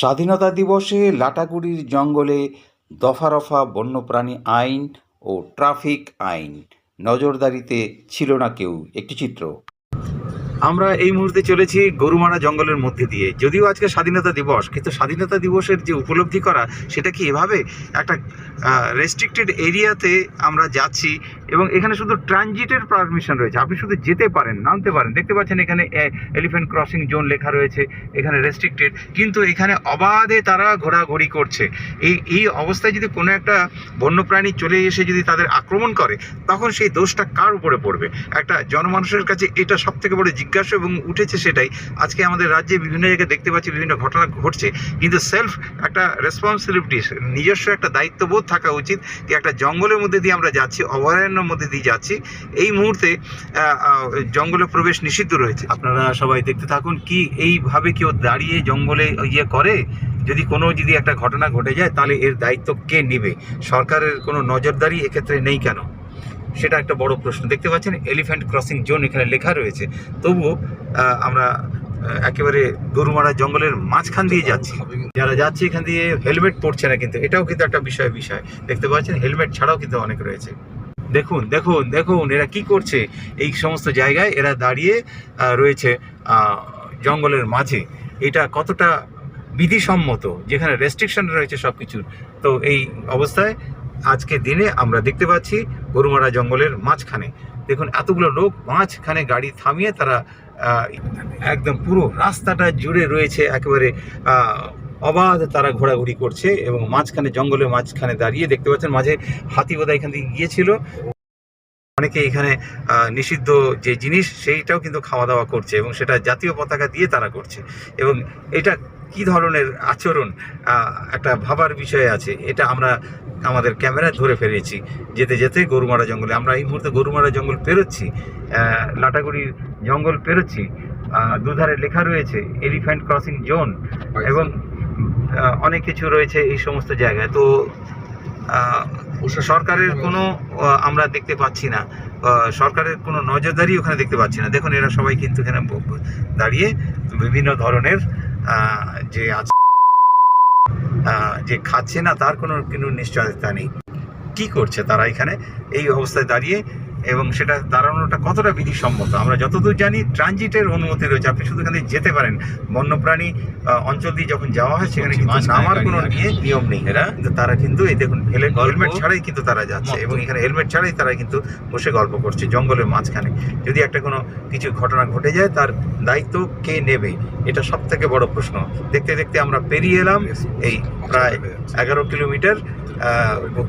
স্বাধীনতা দিবসে লাটাগুড়ির জঙ্গলে দফা রফা বন্যপ্রাণী আইন ও ট্রাফিক আইন। নজরদারিতে ছিল না কেউ। একটি চিত্র। আমরা এই মুহূর্তে চলেছি গরুমারা জঙ্গলের মধ্যে দিয়ে। যদিও আজকে স্বাধীনতা দিবস, কিন্তু স্বাধীনতা দিবসের যে উপলব্ধি করা, সেটা কি এভাবে? একটা রেস্ট্রিক্টেড এরিয়াতে আমরা যাচ্ছি এবং এখানে শুধু ট্রানজিটের পারমিশন রয়েছে। আপনি শুধু যেতে পারেন, নামতে পারেন। দেখতে পাচ্ছেন এখানে এলিফ্যান্ট ক্রসিং জোন লেখা রয়েছে, এখানে রেস্ট্রিক্টেড কিন্তু এখানে অবাধে তারা ঘোরাঘুরি করছে। এই এই অবস্থায় যদি কোনো একটা বন্যপ্রাণী চলে এসে যদি তাদের আক্রমণ করে, তখন সেই দোষটা কার উপরে পড়বে? একটা জনমানুষের কাছে এটা সব থেকে বড় জিজ্ঞাসা এবং উঠেছে সেটাই। আজকে আমাদের রাজ্যে বিভিন্ন জায়গায় দেখতে পাচ্ছি বিভিন্ন ঘটনা ঘটছে। কিন্তু সেলফ একটা রেসপন্সিবিলিটি নিজস্ব একটা দায়িত্ববোধ থাকা উচিত যে একটা জঙ্গলের মধ্যে দিয়ে আমরা যাচ্ছি। অভয়ারণ্যের মধ্যে দিয়ে যাচ্ছি। এই মুহূর্তে জঙ্গলে প্রবেশ নিষিদ্ধ রয়েছে। আপনারা সবাই দেখতে থাকুন কি এইভাবে কেউ দাঁড়িয়ে জঙ্গলে ইয়ে করে? যদি কোনো যদি একটা ঘটনা ঘটে যায়, তাহলে এর দায়িত্ব কে নেবে? সরকারের কোনো নজরদারি এক্ষেত্রে নেই কেন? সেটা একটা বড় প্রশ্ন। দেখতে পাচ্ছেন এলিফ্যান্ট ক্রসিং জোন এখানে লেখা রয়েছে। তবুও আমরা একেবারে গরুমারা জঙ্গলের মাঝখান দিয়ে যাচ্ছি। যারা যাচ্ছে এখান দিয়ে, হেলমেট পরছে না কিন্তু। এটাও কিন্তু একটা বিষয় বিষয়। দেখতে পাচ্ছেন, হেলমেট ছাড়াও কিন্তু অনেক রয়েছে। দেখুন দেখুন দেখুন, এরা কি করছে? এই সমস্ত জায়গায় এরা দাঁড়িয়ে রয়েছে জঙ্গলের মাঝে। এটা কতটা বিধিসম্মত, যেখানে রেস্ট্রিকশন রয়েছে সব কিছুর তো এই অবস্থায় আজকে দিনে আমরা দেখতে পাচ্ছি গরুমারা জঙ্গলের মাঝখানে। দেখুন, এতগুলো লোক মাঝখানে গাড়ি থামিয়ে তারা একদম পুরো রাস্তাটা জুড়ে রয়েছে, একেবারে অবাধ তারা ঘোরাঘুরি করছে এবং মাঝখানে জঙ্গলের মাঝখানে দাঁড়িয়ে দেখতে পাচ্ছেন মাঝে হাতি বোধহয় এখান থেকে গিয়েছিল। অনেকে এখানে নিষিদ্ধ যে জিনিস সেইটাও কিন্তু খাওয়া দাওয়া করছে এবং সেটা জাতীয় পতাকা দিয়ে তারা করছে। এবং এটা কি ধরনের আচরণ একটা ভাবার বিষয় আছে এটা আমরা আমাদের ক্যামেরায় ধরে ফেলেছি। যেতে যেতে গরুমারা জঙ্গলে আমরা এই মুহূর্তে গরুমারা জঙ্গল পেরোচ্ছি লাটাগুড়ির জঙ্গল পেরোচ্ছি দুধারে লেখা রয়েছে এলিফ্যান্ট ক্রসিং জোন এবং অনেক কিছু রয়েছে এই সমস্ত জায়গায়। তো সরকারের কোনো আমরা দেখতে পাচ্ছি না। সরকারের কোনো নজরদারি ওখানে দেখতে পাচ্ছি না। দেখুন, এরা সবাই কিন্তু এখানে দাঁড়িয়ে বিভিন্ন ধরনের যে আছে যে খাচ্ছে না, তার কোনো কোনো নিশ্চয়তা নেই। কি করছে তারা এখানে? এই অবস্থায় দাঁড়িয়ে এবং সেটা দাঁড়ানোটা কতটা বিধিসম্মত? আমরা যতদূর জানি ট্রানজিটের অনুমতি রয়েছে। আপনি শুধু এখানে যেতে পারেন। বন্যপ্রাণী অঞ্চল দিয়ে যখন যাওয়া হয় সেখানে কিন্তু নামার কোনো নিয়ে নিয়ম নেই। এরা? কিন্তু তারা কিন্তু এই দেখুন হেলমেট ছাড়াই কিন্তু তারা যাচ্ছে। এবং এখানে হেলমেট ছাড়াই তারা কিন্তু বসে গল্প করছে জঙ্গলের মাঝখানে। যদি একটা কোনো কিছু ঘটনা ঘটে যায় তার দায়িত্ব কে নেবে? এটা সব থেকে বড় প্রশ্ন। দেখতে দেখতে আমরা পেরিয়ে এলাম এই প্রায় এগারো কিলোমিটার।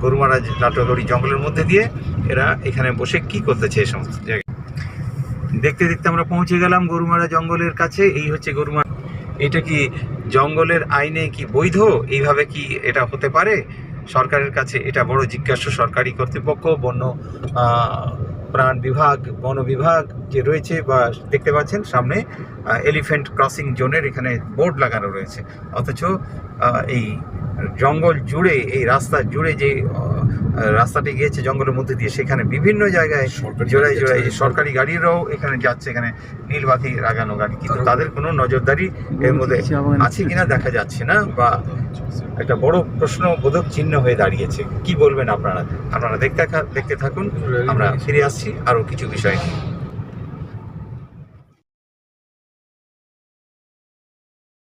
গরুমারা লাটাগড়ি জঙ্গলের মধ্যে দিয়ে এরা এখানে বসে কি করতেছে এই সমস্ত জায়গায়। দেখতে দেখতে আমরা পৌঁছে গেলাম গরুমারা জঙ্গলের কাছে, এই হচ্ছে গরুমারা এটা কি জঙ্গলের আইনে কি বৈধ? এইভাবে কি এটা হতে পারে? সরকারের কাছে এটা বড় জিজ্ঞাসা, সরকারি কর্তৃপক্ষ, বন্য প্রাণ বিভাগ, বন বিভাগ যে রয়েছে বা দেখতে পাচ্ছেন সামনে এলিফ্যান্ট ক্রসিং জোনের এখানে বোর্ড লাগানো রয়েছে। অথচ এই জঙ্গল জুড়ে এই রাস্তা জুড়ে যে রাস্তাটি গিয়েছে জঙ্গলের মধ্যে দিয়ে সেখানে বিভিন্ন জায়গায় জোড়ায় জোড়ায় যে সরকারি গাড়িরাও এখানে যাচ্ছে এখানে নীল বাতি লাগানো গাড়ি। কিন্তু তাদের কোনো নজরদারি এর মধ্যে আছে কিনা দেখা যাচ্ছে না বা একটা বড় প্রশ্ন বোধক চিহ্ন হয়ে দাঁড়িয়েছে। কি বলবেন আপনারা? আপনারা দেখতে দেখতে থাকুন আমরা ফিরে আসছি আরও কিছু বিষয় নিয়ে।